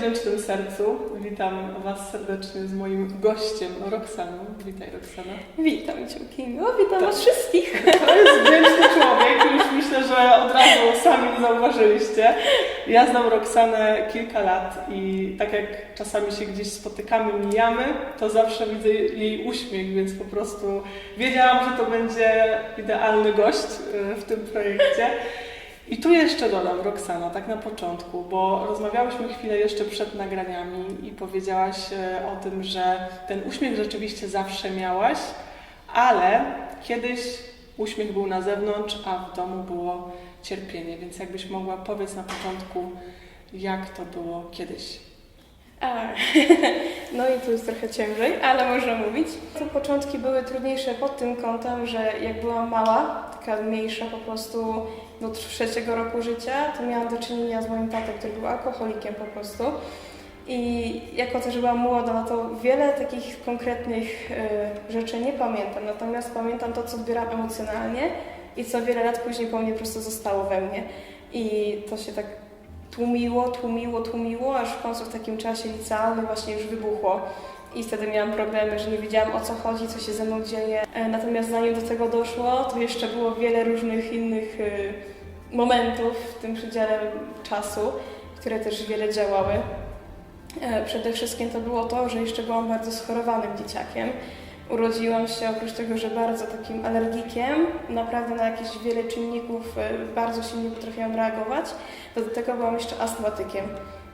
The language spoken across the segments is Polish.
Wdzięcznym Sercu. Witam Was serdecznie z moim gościem, Roxaną. Witaj, Roxana. Witam Cię, Kingo. Witam Tak. Was wszystkich. To jest wdzięczny człowiek, już myślę, że od razu sami zauważyliście. Ja znam Roxanę kilka lat i tak jak czasami się gdzieś spotykamy, mijamy, to zawsze widzę jej uśmiech, więc po prostu wiedziałam, że to będzie idealny gość y, w tym projekcie. I tu jeszcze dodam, Roxana, tak na początku, bo rozmawiałyśmy chwilę jeszcze przed nagraniami i powiedziałaś e, o tym, że ten uśmiech rzeczywiście zawsze miałaś, ale kiedyś uśmiech był na zewnątrz, a w domu było cierpienie, więc jakbyś mogła powiedz na początku, jak to było kiedyś. A, no i tu jest trochę ciężej, ale można mówić. Te początki były trudniejsze pod tym kątem, że jak byłam mała, taka mniejsza po prostu do trzeciego roku życia, to miałam do czynienia z moim tatą, który był alkoholikiem po prostu. I jako też byłam młoda, no to wiele takich konkretnych y, rzeczy nie pamiętam. Natomiast pamiętam to, co odbieram emocjonalnie i co wiele lat później po mnie po prostu zostało we mnie. I to się tak tłumiło, tłumiło, tłumiło, aż w końcu w takim czasie licealnym właśnie już wybuchło. I wtedy miałam problemy, że nie wiedziałam o co chodzi, co się ze mną dzieje. E, Natomiast zanim do tego doszło, to jeszcze było wiele różnych innych y, momentów w tym przedziale czasu, które też wiele działały. E, Przede wszystkim to było to, że jeszcze byłam bardzo schorowanym dzieciakiem. Urodziłam się oprócz tego, że bardzo takim alergikiem, naprawdę na jakieś wiele czynników e, bardzo silnie potrafiłam reagować. Do tego byłam jeszcze astmatykiem.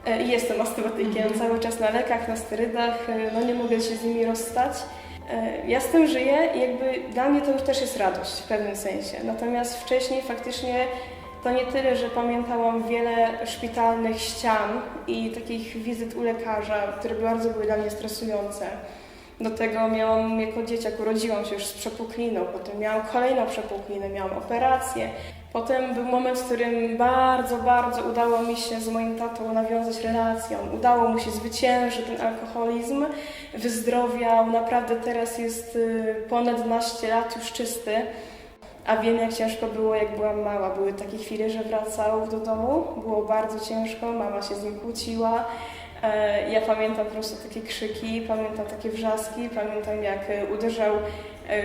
E, jestem astmatykiem, Mhm. cały czas na lekach, na sterydach, e, no nie mogę się z nimi rozstać. E, Ja z tym żyję i jakby dla mnie to już też jest radość w pewnym sensie. Natomiast wcześniej faktycznie to nie tyle, że pamiętałam wiele szpitalnych ścian i takich wizyt u lekarza, które bardzo były dla mnie stresujące. Do tego miałam jako dzieciak, urodziłam się już z przepukliną, potem miałam kolejną przepuklinę, miałam operację. Potem był moment, w którym bardzo, bardzo udało mi się z moim tatą nawiązać relację. Udało mu się zwyciężyć ten alkoholizm, wyzdrowiał, naprawdę teraz jest y, ponad 12 lat już czysty. A wiem, jak ciężko było, jak byłam mała. Były takie chwile, że wracał do domu, było bardzo ciężko, mama się z nim kłóciła. E, Ja pamiętam po prostu takie krzyki, pamiętam takie wrzaski, pamiętam jak e, uderzał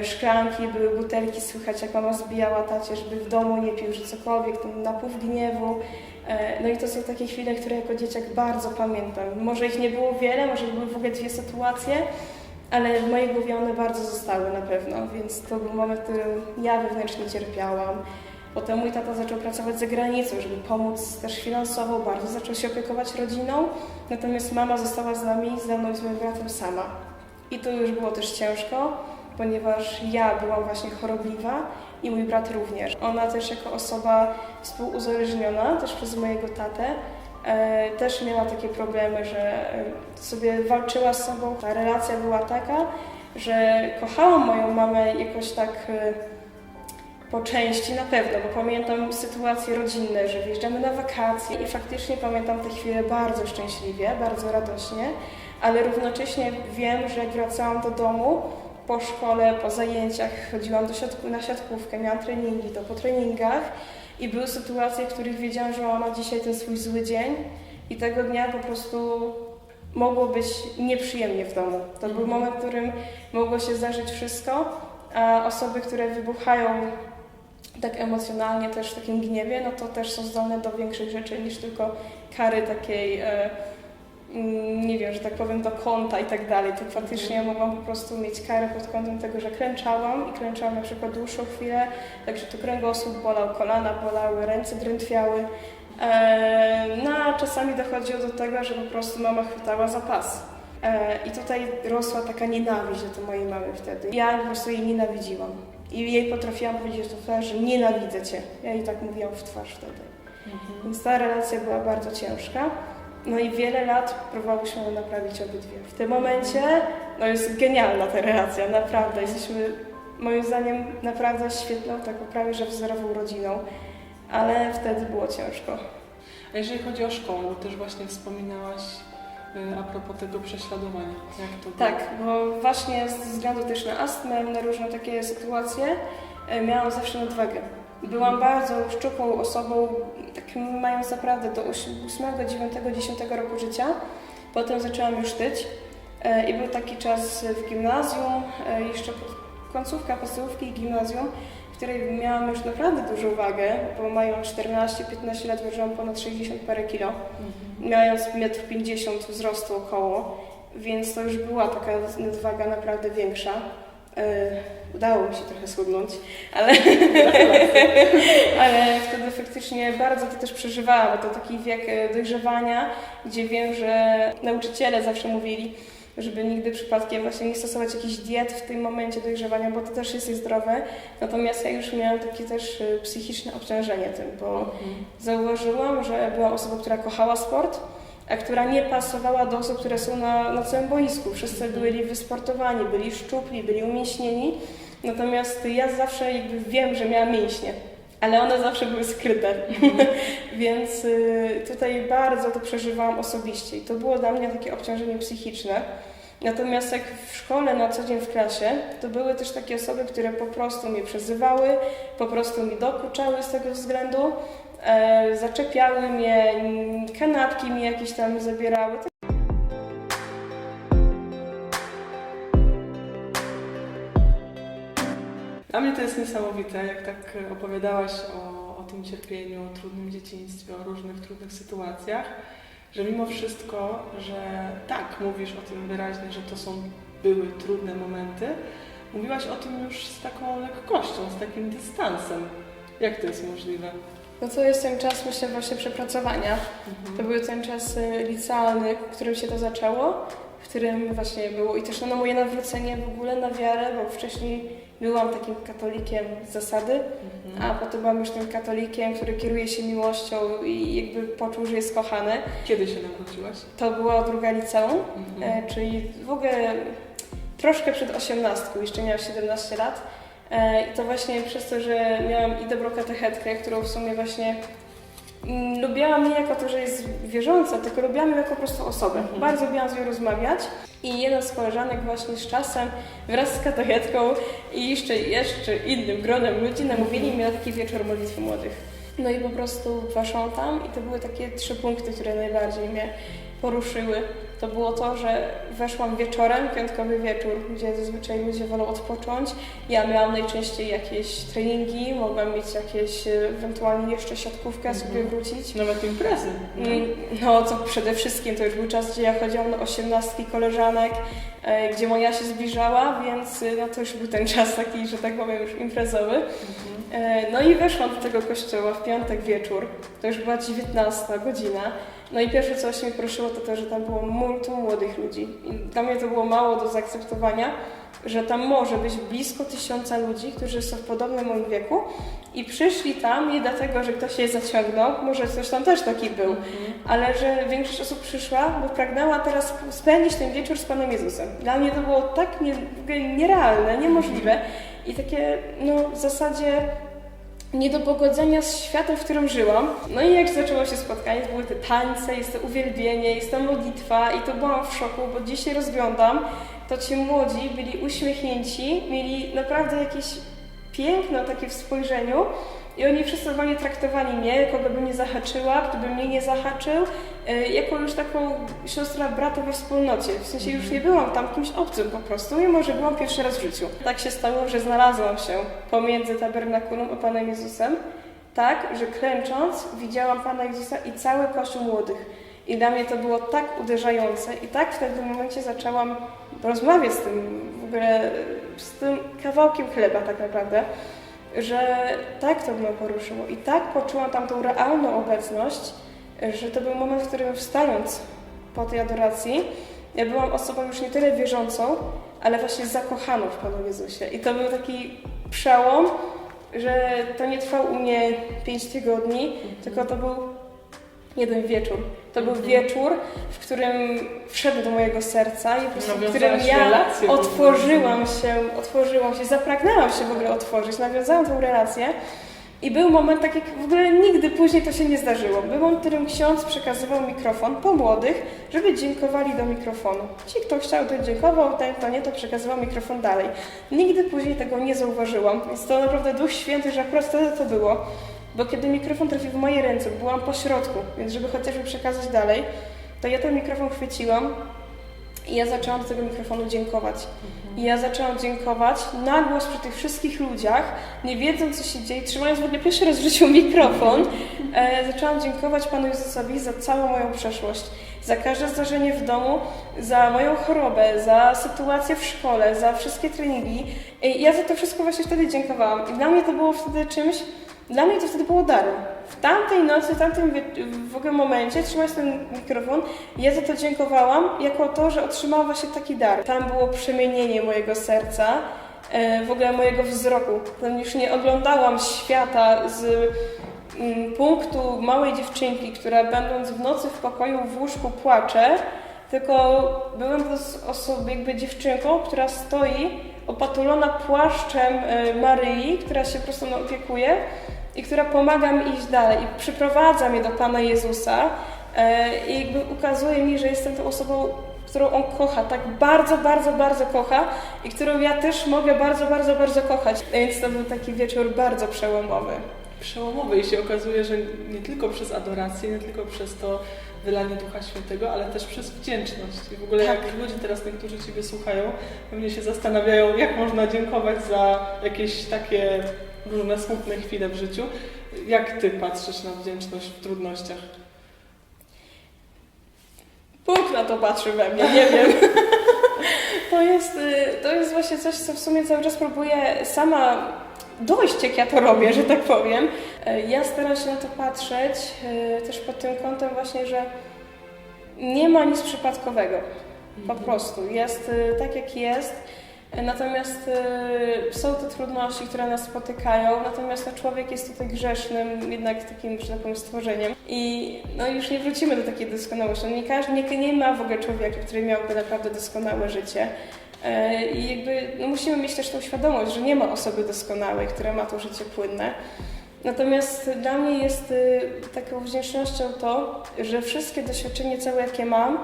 szklanki, były butelki, słychać jak mama zbijała tacie, żeby w domu nie pił, że cokolwiek, ten napływ gniewu. E, No i to są takie chwile, które jako dzieciak bardzo pamiętam. Może ich nie było wiele, może były w ogóle dwie sytuacje, ale w mojej głowie one bardzo zostały na pewno, więc to był moment, w którym ja wewnętrznie cierpiałam. Potem mój tata zaczął pracować za granicą, żeby pomóc też finansowo, bardzo zaczął się opiekować rodziną, natomiast mama została z nami, ze mną i z moim bratem sama. I to już było też ciężko, ponieważ ja byłam właśnie chorobliwa i mój brat również. Ona też jako osoba współuzależniona, też przez mojego tatę, e, też miała takie problemy, że e, sobie walczyła z sobą. Ta relacja była taka, że kochałam moją mamę jakoś tak e, po części na pewno, bo pamiętam sytuacje rodzinne, że wjeżdżamy na wakacje i faktycznie pamiętam te chwile bardzo szczęśliwie, bardzo radośnie, ale równocześnie wiem, że jak wracałam do domu po szkole, po zajęciach, chodziłam do siatku, na siatkówkę, miałam treningi, to po treningach i były sytuacje, w których wiedziałam, że mama ma dzisiaj ten swój zły dzień i tego dnia po prostu mogło być nieprzyjemnie w domu. To był moment, w którym mogło się zdarzyć wszystko, a osoby, które wybuchają tak emocjonalnie też w takim gniewie, no to też są zdolne do większych rzeczy niż tylko kary takiej, e, nie wiem, że tak powiem, do konta i tak dalej. To faktycznie ja mogłam po prostu mieć karę pod kątem tego, że klęczałam i klęczałam na przykład dłuższą chwilę, także tu kręgosłup bolał, kolana bolały, ręce drętwiały. No a czasami dochodziło do tego, że po prostu mama chwytała za pas. E, I tutaj rosła taka nienawiść do tej mojej mamy wtedy. Ja po prostu jej nienawidziłam. I jej potrafiłam powiedzieć do twarzy, że nienawidzę cię. Ja jej tak mówiłam w twarz wtedy. Więc ta relacja była bardzo ciężka. No i wiele lat próbowałyśmy ją naprawić obydwie. W tym momencie no jest genialna ta relacja, naprawdę. Jesteśmy moim zdaniem naprawdę świetną, taką prawie że wzorową rodziną. Ale wtedy było ciężko. A jeżeli chodzi o szkołę, bo też właśnie wspominałaś y, a propos tego prześladowania, jak to było? Tak, bo właśnie ze względu też na astmę, na różne takie sytuacje, e, miałam zawsze nadwagę. Byłam bardzo szczupłą osobą, tak mając naprawdę do 8, 9, 10 roku życia. Potem zaczęłam już tyć e, i był taki czas w gimnazjum, e, jeszcze końcówka podstawówki i gimnazjum, w której miałam już naprawdę dużą wagę, bo mając 14-15 lat ważyłam ponad 60 parę kilo, mając 1,50 m wzrostu około, więc to już była taka nadwaga naprawdę większa. E, Udało mi się trochę schudnąć, ale, ale wtedy faktycznie bardzo to też przeżywałam, bo to taki wiek e, dojrzewania, gdzie wiem, że nauczyciele zawsze mówili, żeby nigdy przypadkiem właśnie nie stosować jakichś diet w tym momencie dojrzewania, bo to też jest niezdrowe. Natomiast ja już miałam takie też e, psychiczne obciążenie tym, bo zauważyłam, że była osoba, która kochała sport, która nie pasowała do osób, które są na, na całym boisku. Wszyscy byli wysportowani, byli szczupli, byli umięśnieni. Natomiast ja zawsze jakby wiem, że miałam mięśnie, ale one zawsze były skryte. Więc y, tutaj bardzo to przeżywałam osobiście i to było dla mnie takie obciążenie psychiczne. Natomiast jak w szkole na co dzień w klasie, to były też takie osoby, które po prostu mnie przezywały, po prostu mi dokuczały z tego względu, zaczepiały mnie, kanapki mi jakieś tam zabierały. Dla mnie to jest niesamowite, jak tak opowiadałaś o, o tym cierpieniu, o trudnym dzieciństwie, o różnych trudnych sytuacjach, że mimo wszystko, że tak, mówisz o tym wyraźnie, że to są, były trudne momenty, mówiłaś o tym już z taką lekkością, z takim dystansem. Jak to jest możliwe? No to jest ten czas, myślę, właśnie przepracowania. To był ten czas y, licealny, w którym się to zaczęło, w którym właśnie było i też no, moje nawrócenie w ogóle na wiarę, bo wcześniej byłam takim katolikiem z zasady, a potem byłam już tym katolikiem, który kieruje się miłością i jakby poczuł, że jest kochany. Kiedy się nawróciłaś? To była druga liceum, Mhm. e, czyli w ogóle troszkę przed osiemnastką, jeszcze miałam 17 lat. E, I to właśnie przez to, że miałam i dobrą katechetkę, którą w sumie właśnie mm, lubiłam nie jako to, że jest wierząca, tylko lubiłam ją jako po prostu osobę. Mhm. Bardzo lubiłam z nią rozmawiać. I jedna z koleżanek właśnie z czasem wraz z katechetką i jeszcze, jeszcze innym gronem ludzi namówili mnie na taki wieczór modlitwy młodych. No i po prostu weszłam tam i to były takie trzy punkty, które najbardziej mnie poruszyły. To było to, że weszłam wieczorem, piątkowy wieczór, gdzie zazwyczaj ludzie wolą odpocząć. Ja miałam najczęściej jakieś treningi, mogłam mieć jakieś e, ewentualnie jeszcze siatkówkę sobie wrócić. Nawet imprezy. No to przede wszystkim to już był czas, gdzie ja chodziłam na osiemnastki koleżanek, e, gdzie moja się zbliżała, więc e, no to już był ten czas taki, że tak powiem, już imprezowy. E, No i weszłam do tego kościoła w piątek wieczór, to już była 19 godzina. No i pierwsze co się mnie poruszyło to to, że tam było multum młodych ludzi. I dla mnie to było mało do zaakceptowania, że tam może być blisko tysiąca ludzi, którzy są w podobnym moim wieku i przyszli tam nie dlatego, że ktoś je zaciągnął, może ktoś tam też taki był, ale że większość osób przyszła, bo pragnęła teraz spędzić ten wieczór z Panem Jezusem. Dla mnie to było tak nie, nierealne, niemożliwe i takie, no w zasadzie nie do pogodzenia z światem, w którym żyłam. No i jak zaczęło się spotkanie, to były te tańce, jest to uwielbienie, jest ta modlitwa i to byłam w szoku, bo dziś rozglądam, to ci młodzi byli uśmiechnięci, mieli naprawdę jakieś piękno takie w spojrzeniu i oni wszyscy normalnie traktowali mnie, kogo bym nie zahaczyła, kto by mnie nie zahaczył, y, jako już taką siostra, brata we wspólnocie. W sensie już nie byłam tam kimś obcym po prostu, mimo że byłam pierwszy raz w życiu. Tak się stało, że znalazłam się pomiędzy tabernakulum a Panem Jezusem, tak, że klęcząc widziałam Pana Jezusa i cały Kościół młodych. I dla mnie to było tak uderzające i tak w pewnym momencie zaczęłam rozmawiać z tym w ogóle, z tym kawałkiem chleba tak naprawdę, że tak to mnie poruszyło i tak poczułam tam tą realną obecność, że to był moment, w którym wstając po tej adoracji, ja byłam osobą już nie tyle wierzącą, ale właśnie zakochaną w Panu Jezusie. I to był taki przełom, że to nie trwał u mnie pięć tygodni, tylko to był jeden wieczór. To był wieczór, w którym wszedł do mojego serca i po prostu w którym ja otworzyłam się, otworzyłam się, zapragnęłam się w ogóle otworzyć, nawiązałam tą relację I był moment, tak jak w ogóle nigdy później to się nie zdarzyło. Był moment, w którym ksiądz przekazywał mikrofon po młodych, żeby dziękowali do mikrofonu. Ci, kto chciał, to dziękował, ten, kto nie, to przekazywał mikrofon dalej. Nigdy później tego nie zauważyłam, więc to naprawdę Duch Święty, że wtedy to było. Bo kiedy mikrofon trafił w moje ręce, byłam po środku, więc żeby chociażby przekazać dalej, to ja ten mikrofon chwyciłam i ja zaczęłam do tego mikrofonu dziękować. I ja zaczęłam dziękować na głos przy tych wszystkich ludziach, nie wiedząc co się dzieje, trzymając w ogóle pierwszy raz w życiu mikrofon, e, zaczęłam dziękować Panu Jezusowi za całą moją przeszłość, za każde zdarzenie w domu, za moją chorobę, za sytuację w szkole, za wszystkie treningi. I ja za to wszystko właśnie wtedy dziękowałam. I dla mnie to było wtedy czymś, dla mnie to wtedy było darem. W tamtej nocy, w tamtym w ogóle momencie, trzymając ten mikrofon, ja za to dziękowałam, jako to, że otrzymałam właśnie taki dar. Tam było przemienienie mojego serca, e, w ogóle mojego wzroku. Tam już nie oglądałam świata z mm, punktu małej dziewczynki, która będąc w nocy w pokoju w łóżku płacze, tylko byłem prostu osobą, jakby dziewczynką, która stoi opatulona płaszczem e, Maryi, która się po prostu mną opiekuje i która pomaga mi iść dalej i przyprowadza mnie do Pana Jezusa e, i jakby ukazuje mi, że jestem tą osobą, którą On kocha, tak bardzo, bardzo, bardzo kocha i którą ja też mogę bardzo, bardzo, bardzo kochać. Więc to był taki wieczór bardzo przełomowy. Przełomowy i się okazuje, że nie tylko przez adorację, nie tylko przez to wylanie Ducha Świętego, ale też przez wdzięczność. I w ogóle Tak. jak ludzie teraz niektórzy Ciebie słuchają, pewnie się zastanawiają, jak można dziękować za jakieś takie różne smutne chwile w życiu. Jak Ty patrzysz na wdzięczność w trudnościach? Bóg na to patrzy we mnie, nie wiem. To jest, y, to jest właśnie coś, co w sumie cały czas próbuję sama dojść, jak ja to robię, że tak powiem. Y, Ja staram się na to patrzeć y, też pod tym kątem właśnie, że nie ma nic przypadkowego. Po prostu. Jest tak, jak jest. Natomiast y, są te trudności, które nas spotykają, natomiast no, człowiek jest tutaj grzesznym, jednak takim, że tak powiem, stworzeniem. I no, już nie wrócimy do takiej doskonałości. No, nie, każdy, nie, nie ma w ogóle człowieka, który miałby naprawdę doskonałe życie. Y, I jakby no, musimy mieć też tą świadomość, że nie ma osoby doskonałej, która ma to życie płynne. Natomiast dla mnie jest y, taką wdzięcznością to, że wszystkie doświadczenia całe, jakie mam,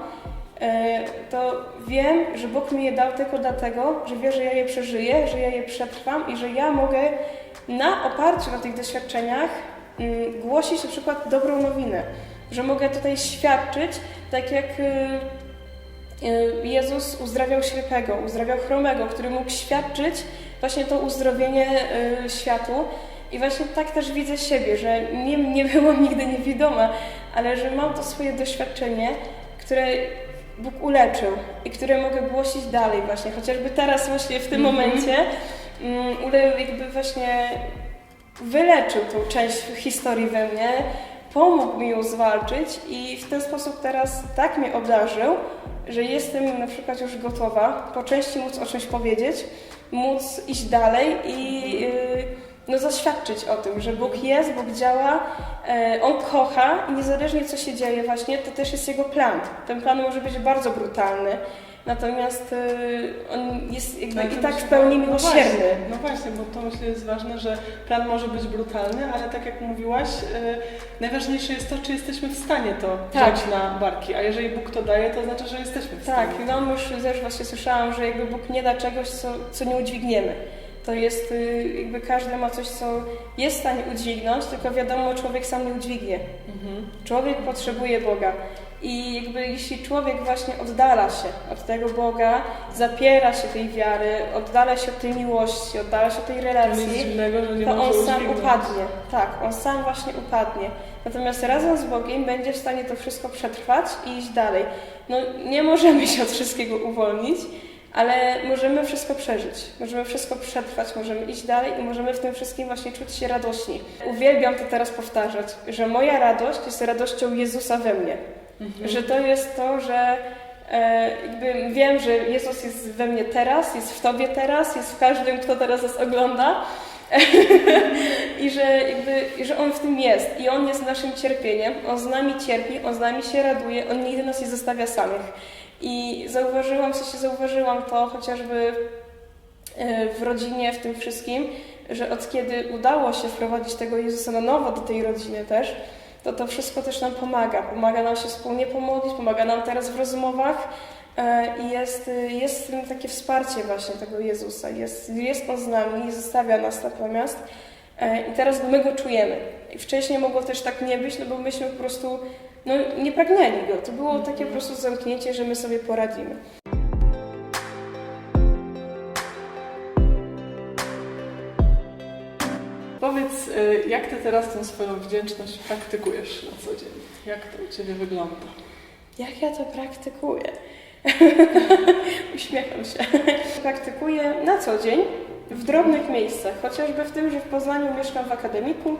to wiem, że Bóg mi je dał tylko dlatego, że wie, że ja je przeżyję, że ja je przetrwam i że ja mogę na oparciu na tych doświadczeniach mm, głosić na przykład dobrą nowinę. Że mogę tutaj świadczyć, tak jak y, y, Jezus uzdrawiał ślepego, uzdrawiał chromego, który mógł świadczyć właśnie to uzdrowienie y, światu. I właśnie tak też widzę siebie, że nie, nie byłam nigdy niewidoma, ale że mam to swoje doświadczenie, które Bóg uleczył i które mogę głosić dalej właśnie, chociażby teraz właśnie w tym Mhm. momencie mm, ule- jakby właśnie wyleczył tą część historii we mnie, pomógł mi ją zwalczyć i w ten sposób teraz tak mnie obdarzył, że jestem na przykład już gotowa po części móc o czymś powiedzieć, móc iść dalej i yy, no, zaświadczyć o tym, że Bóg jest, Bóg działa, e, On kocha i niezależnie co się dzieje właśnie, to też jest Jego plan. Ten plan może być bardzo brutalny, natomiast e, On jest jakby Ale i tak w pełni no miłosierny. właśnie, No właśnie, bo to myślę jest ważne, że plan może być brutalny, ale tak jak mówiłaś, y, najważniejsze jest to, czy jesteśmy w stanie to Tak. wziąć na barki. A jeżeli Bóg to daje, to znaczy, że jesteśmy w Tak, stanie. no już też właśnie słyszałam, że jakby Bóg nie da czegoś, co, co nie udźwigniemy. To jest y, jakby każdy ma coś, co jest w stanie udźwignąć, tylko wiadomo, człowiek sam nie udźwignie. Mhm. Człowiek potrzebuje Boga. I jakby jeśli człowiek właśnie oddala się od tego Boga, zapiera się tej wiary, oddala się od tej miłości, oddala się od tej relacji, dziwnego, to on sam udźwignąć. upadnie. Tak, on sam właśnie upadnie. Natomiast razem z Bogiem będzie w stanie to wszystko przetrwać i iść dalej. No nie możemy się od wszystkiego uwolnić, ale możemy wszystko przeżyć. Możemy wszystko przetrwać, możemy iść dalej i możemy w tym wszystkim właśnie czuć się radośni. Uwielbiam to teraz powtarzać, że moja radość jest radością Jezusa we mnie. Mhm. Że to jest to, że e, jakby wiem, że Jezus jest we mnie teraz, jest w Tobie teraz, jest w każdym, kto teraz nas ogląda. I że, jakby, że On w tym jest i On jest naszym cierpieniem, On z nami cierpi, On z nami się raduje, On nigdy nas nie zostawia samych. I zauważyłam, w sensie zauważyłam to chociażby e, w rodzinie, w tym wszystkim, że od kiedy udało się wprowadzić tego Jezusa na nowo do tej rodziny też, to to wszystko też nam pomaga. Pomaga nam się wspólnie pomodlić, pomaga nam teraz w rozmowach e, i jest, jest w tym takie wsparcie właśnie tego Jezusa. Jest, jest On z nami, nie zostawia nas natomiast. E, I teraz my go czujemy. I wcześniej mogło też tak nie być, no bo myśmy po prostu no, nie pragnęli go. To było takie po prostu zamknięcie, że my sobie poradzimy. Powiedz, y, jak ty teraz tę swoją wdzięczność praktykujesz na co dzień? Jak to u ciebie wygląda? Jak ja to praktykuję? Uśmiecham się. Praktykuję na co dzień w drobnych miejscach, chociażby w tym, że w Poznaniu mieszkam w akademiku.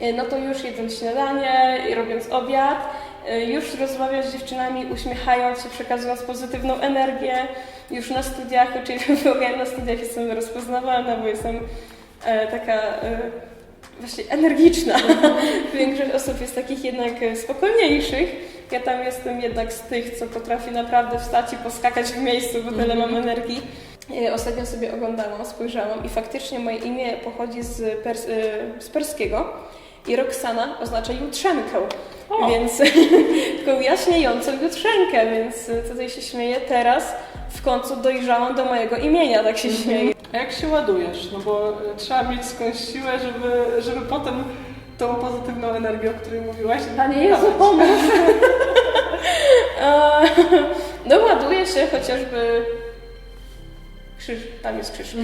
E, No to już jedząc śniadanie, i robiąc obiad, e, już rozmawiać z dziewczynami, uśmiechając się, przekazując pozytywną energię. Już na studiach, oczywiście w ogóle na studiach jestem rozpoznawalna, bo jestem e, taka właśnie energiczna. Większość osób jest takich jednak spokojniejszych. Ja tam jestem jednak z tych, co potrafi naprawdę wstać i poskakać w miejscu, bo tyle mam energii. E, Ostatnio sobie oglądałam, spojrzałam i faktycznie moje imię pochodzi z, pers z perskiego i Roxana oznacza jutrzenkę, O. więc taką jaśniejącą jutrzenkę, więc e, tutaj się śmieję. Teraz w końcu dojrzałam do mojego imienia, tak się śmieję. A jak się ładujesz? No bo y, trzeba mieć skądś siłę, żeby, żeby potem tą pozytywną energię, o której mówiłaś, Panie Jezu, pomóż! E, no ładuję się chociażby krzyż, tam jest krzyż.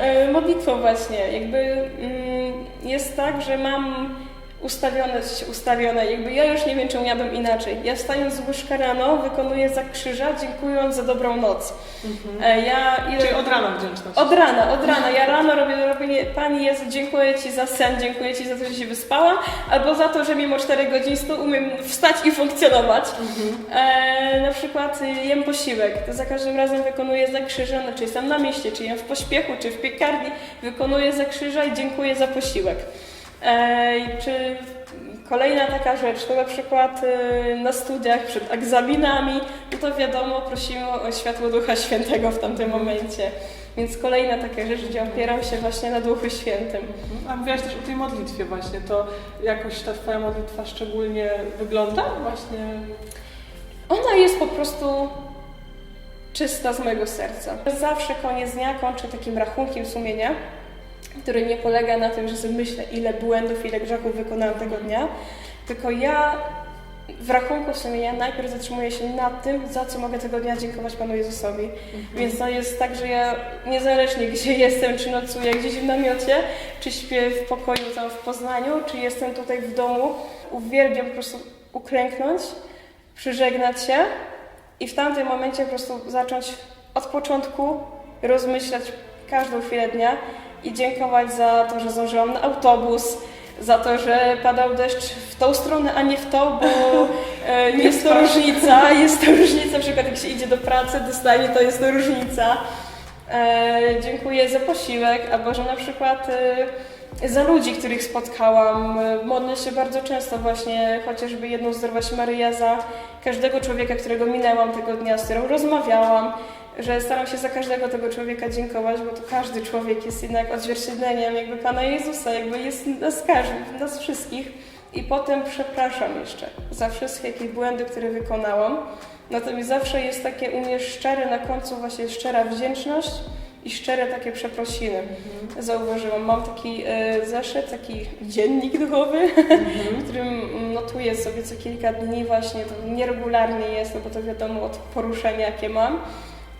E, Modlitwą właśnie, jakby mm, jest tak, że mam ustawione, ustawione, jakby ja już nie wiem, czemu miałabym inaczej. Ja wstając z łóżka rano, wykonuję za krzyża, dziękując za dobrą noc. E, Ja ile- Czyli od rana wdzięczność. od rana, od rana. Ja rano robię robienie, Pani Jezu, dziękuję Ci za sen, dziękuję Ci za to, że się wyspałam, albo za to, że mimo 4 godzin snu umiem wstać i funkcjonować. E, na przykład jem posiłek, to za każdym razem wykonuję za krzyża, no, czy jestem na mieście, czy jem w pośpiechu, czy w piekarni, wykonuję za krzyża i dziękuję za posiłek. Czy kolejna taka rzecz, to na przykład y, na studiach przed egzaminami, no to wiadomo, prosimy o światło Ducha Świętego w tamtym momencie. Więc kolejna taka rzecz, gdzie opieram się właśnie na Duchu Świętym. A mówiłaś też o tej modlitwie właśnie, to jakoś ta twoja modlitwa szczególnie wygląda właśnie? Ona jest po prostu czysta z mojego serca. Zawsze koniec dnia kończę takim rachunkiem sumienia, który nie polega na tym, że sobie myślę, ile błędów, ile grzechów wykonałam tego dnia, tylko ja w rachunku sumienia najpierw zatrzymuję się nad tym, za co mogę tego dnia dziękować Panu Jezusowi. Więc to jest tak, że ja niezależnie gdzie jestem, czy nocuję gdzieś w namiocie, czy śpię w pokoju tam w Poznaniu, czy jestem tutaj w domu, uwielbiam po prostu uklęknąć, przyżegnać się i w tamtym momencie po prostu zacząć od początku rozmyślać każdą chwilę dnia i dziękować za to, że zdążyłam na autobus, za to, że padał deszcz w tą stronę, a nie w tą, bo e, jest to różnica. Jest to różnica, na przykład jak się idzie do pracy, dostanie, to jest to różnica. E, dziękuję za posiłek, albo że na przykład e, za ludzi, których spotkałam. Modlę się bardzo często właśnie, chociażby jedną zdrowaś Maryja za każdego człowieka, którego minęłam tego dnia, z którą rozmawiałam, że staram się za każdego tego człowieka dziękować, bo to każdy człowiek jest jednak odzwierciedleniem jakby Pana Jezusa, jakby jest nas każdym, nas wszystkich. I potem przepraszam jeszcze za wszystkie jakieś błędy, które wykonałam. Natomiast zawsze jest takie u mnie szczere na końcu właśnie szczera wdzięczność i szczere takie przeprosiny. Zauważyłam, mam taki e, zeszyt, taki dziennik duchowy, w którym notuję sobie co kilka dni właśnie, to nieregularnie jest, no bo to wiadomo od poruszenia jakie mam.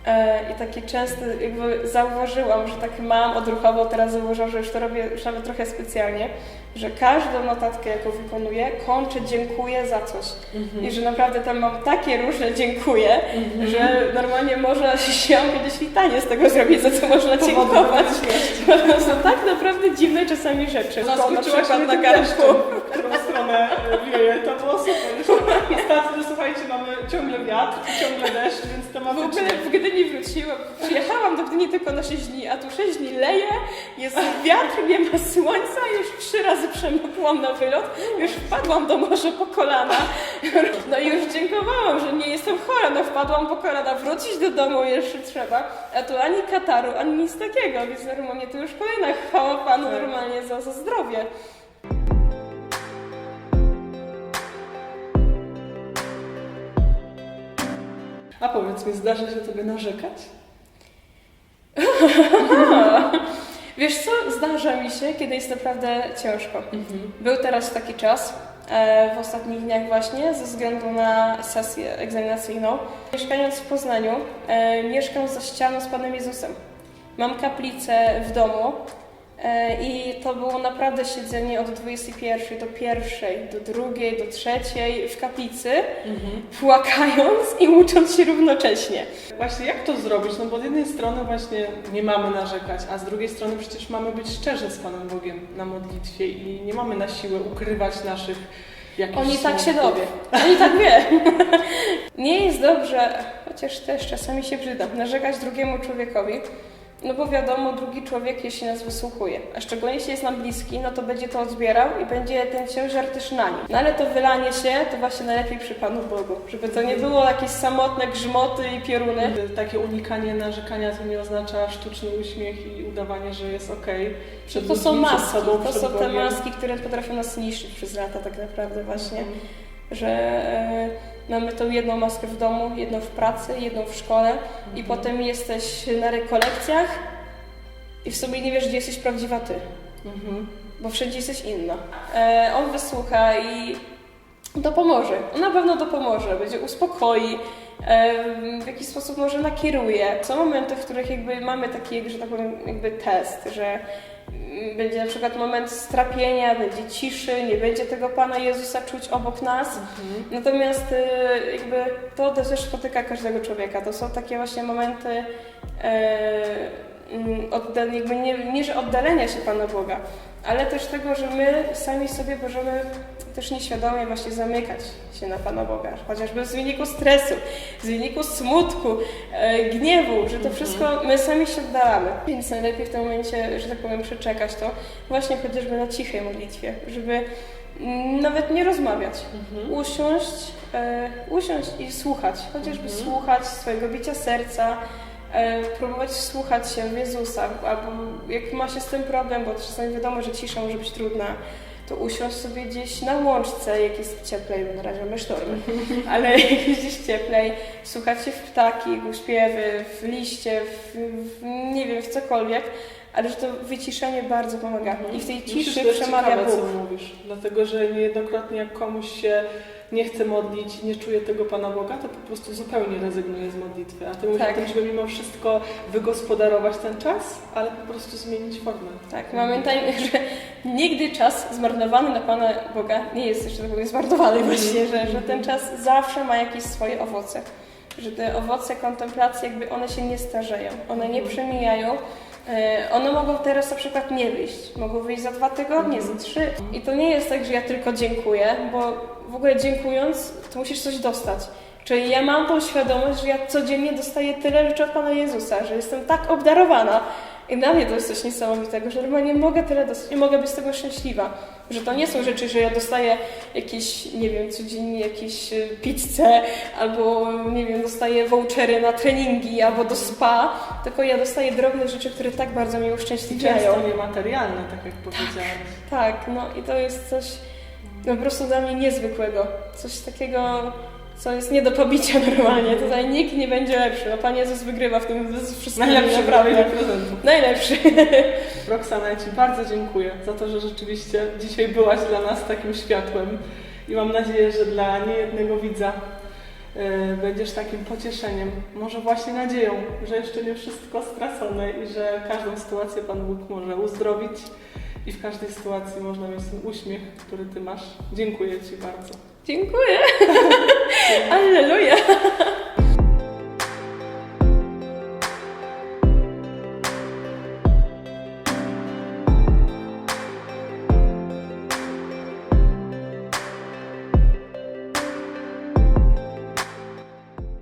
E, I taki często jakby zauważyłam, że tak mam odruchowo, teraz zauważyłam, że już to robię już nawet trochę specjalnie, że każdą notatkę, jaką wykonuję, kończę dziękuję za coś. I że naprawdę tam mam takie różne dziękuję, że normalnie można się kiedyś litanie z tego zrobić, za co można dziękować. To są tak naprawdę dziwne czasami rzeczy. Zaskoczyłaś przykład mnie na tym garnku. deszczem. W którą stronę stronę e, wieje, to było super. Jeszcze ostatnio, słuchajcie, mamy ciągle wiatr, ciągle deszcz, więc W tematycznie. ogóle w Gdyni wróciłam. Przyjechałam do Gdyni tylko na 6 dni, a tu 6 dni leje, jest wiatr, nie ma słońca, już trzy razy przemokłam na wylot, już wpadłam do morza po kolana. No i już dziękowałam, że nie jestem chora, no wpadłam po kolana, wrócić do domu jeszcze trzeba, a tu ani kataru, ani nic takiego, więc normalnie to już kolejna chwała Panu Tak. normalnie za, za zdrowie. A powiedz mi, zdarza się tobie narzekać? Wiesz co, zdarza mi się, kiedy jest naprawdę ciężko. Był teraz taki czas, e, w ostatnich dniach właśnie, ze względu na sesję egzaminacyjną. Mieszkając w Poznaniu, e, mieszkam za ścianą z Panem Jezusem. Mam kaplicę w domu i to było naprawdę siedzenie od 21 do 1, do 2, do 3 w kaplicy, płakając i ucząc się równocześnie. Właśnie jak to zrobić? No bo z jednej strony właśnie nie mamy narzekać, a z drugiej strony przecież mamy być szczerzy z Panem Bogiem na modlitwie i nie mamy na siłę ukrywać naszych jakichś Oni tak się dowie. Oni tak wie. Nie jest dobrze, chociaż też czasami się przyda, narzekać drugiemu człowiekowi. No bo wiadomo, drugi człowiek, jeśli nas wysłuchuje, a szczególnie jeśli jest nam bliski, no to będzie to odbierał i będzie ten ciężar też na nim. No ale to wylanie się, to właśnie najlepiej przy Panu Bogu, żeby to nie było jakieś samotne grzmoty i pioruny. Takie unikanie narzekania to nie oznacza sztuczny uśmiech i udawanie, że jest okej. przed To są maski, sobą, to są te Bogiem. maski, które potrafią nas niszczyć przez lata tak naprawdę właśnie. że e, mamy tą jedną maskę w domu, jedną w pracy, jedną w szkole i potem jesteś na rekolekcjach i w sobie nie wiesz, gdzie jesteś prawdziwa ty, Mhm. bo wszędzie jesteś inna. E, on wysłucha i to pomoże. Na pewno to pomoże, będzie uspokoi, w jakiś sposób może nakieruje. Są momenty, w których jakby mamy taki, że tak powiem, jakby test, że mm, będzie na przykład moment strapienia, będzie ciszy, nie będzie tego Pana Jezusa czuć obok nas. Natomiast y, jakby to też spotyka każdego człowieka. To są takie właśnie momenty e, mm, odda- jakby nie, nie, że oddalenia się Pana Boga, ale też tego, że my sami sobie możemy też nieświadomie właśnie zamykać się na Pana Boga, chociażby z wyniku stresu, z wyniku smutku, e, gniewu, że to wszystko my sami się oddalamy. Więc najlepiej w tym momencie, że tak powiem, przeczekać to właśnie chociażby na cichej modlitwie, żeby mm, nawet nie rozmawiać, usiąść, e, usiąść i słuchać, chociażby słuchać swojego bicia serca, e, próbować wsłuchać się w Jezusa, albo jak ma się z tym problem, bo czasami wiadomo, że cisza może być trudna, to usiąść sobie gdzieś na łączce, jak jest cieplej, bo na razie mamy sztormy, ale jak jest gdzieś cieplej, słuchać się w ptaki, w śpiewy, w liście, w, w nie wiem, w cokolwiek, ale że to wyciszenie bardzo pomaga. I w tej że ciszy przemawia ciekawe, Bóg. co mówisz, dlatego że niejednokrotnie jak komuś się nie chce modlić nie czuje tego Pana Boga, to po prostu zupełnie rezygnuje z modlitwy. A ty mówisz Tak. o tym, żeby mimo wszystko wygospodarować ten czas, ale po prostu zmienić formę. Tak, pamiętajmy, że nigdy czas zmarnowany na Pana Boga nie jest jeszcze tak zmarnowany właśnie, że, że ten czas zawsze ma jakieś swoje owoce. Że te owoce kontemplacji jakby one się nie starzeją, one nie przemijają. E, One mogą teraz na przykład nie wyjść, mogą wyjść za dwa tygodnie, za trzy. I to nie jest tak, że ja tylko dziękuję, bo w ogóle dziękując, to musisz coś dostać. Czyli ja mam tą świadomość, że ja codziennie dostaję tyle rzeczy od Pana Jezusa, że jestem tak obdarowana. I dla mnie to jest coś niesamowitego, że normalnie mogę tyle dostać i mogę być z tego szczęśliwa. Że to nie są rzeczy, że ja dostaję jakieś, nie wiem, codziennie jakieś y, pizzę, albo nie wiem, dostaję vouchery na treningi, albo do spa, tylko ja dostaję drobne rzeczy, które tak bardzo mnie uszczęśliwiają. Często niematerialne, tak jak powiedziałaś. Tak, no i to jest coś no, po prostu dla mnie niezwykłego. Coś takiego, co jest nie do pobicia normalnie. Tutaj nikt nie będzie lepszy. No, Pan Jezus wygrywa w tym wszystkim. Najlepszy naprawdę. naprawdę prezentów. Najlepszy. Roxana, ja Ci bardzo dziękuję za to, że rzeczywiście dzisiaj byłaś dla nas takim światłem i mam nadzieję, że dla niejednego widza y, będziesz takim pocieszeniem, może właśnie nadzieją, że jeszcze nie wszystko stracone i że każdą sytuację Pan Bóg może uzdrowić i w każdej sytuacji można mieć ten uśmiech, który Ty masz. Dziękuję Ci bardzo. Dziękuję. Aleluya.